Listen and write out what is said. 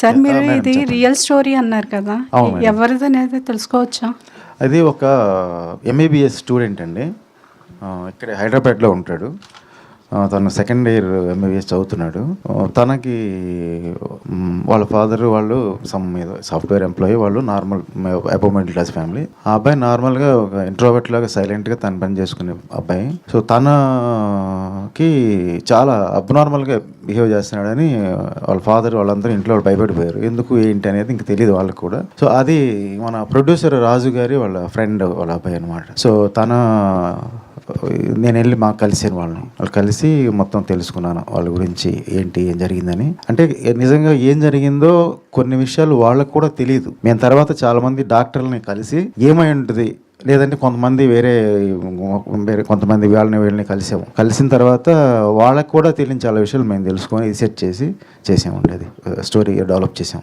Sir మీరు ఇది. Real story అన్నారు కదా. ఎవరిది అనేది తెలుసుకోవచ్చా? అది ఒక ఎంఏబిఎస్ స్టూడెంట్ అండి. ఇక్కడే హైదరాబాద్లో ఉంటాడు. తను సెకండ్ ఇయర్ ఎంబీబీఎస్ చదువుతున్నాడు. తనకి వాళ్ళ ఫాదర్ వాళ్ళు సమ్ సాఫ్ట్వేర్ ఎంప్లాయీ వాళ్ళు normal above middle class family. ఆ అబ్బాయి నార్మల్గా ఒక ఇంట్రోవర్ట్ లాగా సైలెంట్గా తను పని చేసుకునే అబ్బాయి. సో కి చాలా అబ్నార్మల్గా బిహేవ్ చేస్తున్నాడని వాళ్ళ ఫాదర్ వాళ్ళందరూ ఇంట్లో వాళ్ళు భయపడిపోయారు. ఎందుకు ఏంటి అనేది ఇంక తెలియదు వాళ్ళకి కూడా. సో అది మన ప్రొడ్యూసర్ రాజు గారి వాళ్ళ ఫ్రెండ్ వాళ్ళ అబ్బాయి అనమాట సో తన నేను వెళ్ళి మాకు కలిసాను వాళ్ళని. వాళ్ళు కలిసి మొత్తం తెలుసుకున్నాను వాళ్ళ గురించి ఏంటి ఏం జరిగిందని. అంటే నిజంగా ఏం జరిగిందో కొన్ని విషయాలు వాళ్ళకు కూడా తెలియదు మేము తర్వాత చాలామంది డాక్టర్లని కలిసి ఏమై ఉంటుంది లేదంటే కొంతమంది వేరే వేరే కొంతమంది వాళ్ళని వీళ్ళని కలిసాము. కలిసిన తర్వాత వాళ్ళకు కూడా తెలియని చాలా విషయాలు మేము తెలుసుకొని సెట్ చేసి చేసాము. ఉండేది స్టోరీ డెవలప్ చేసాం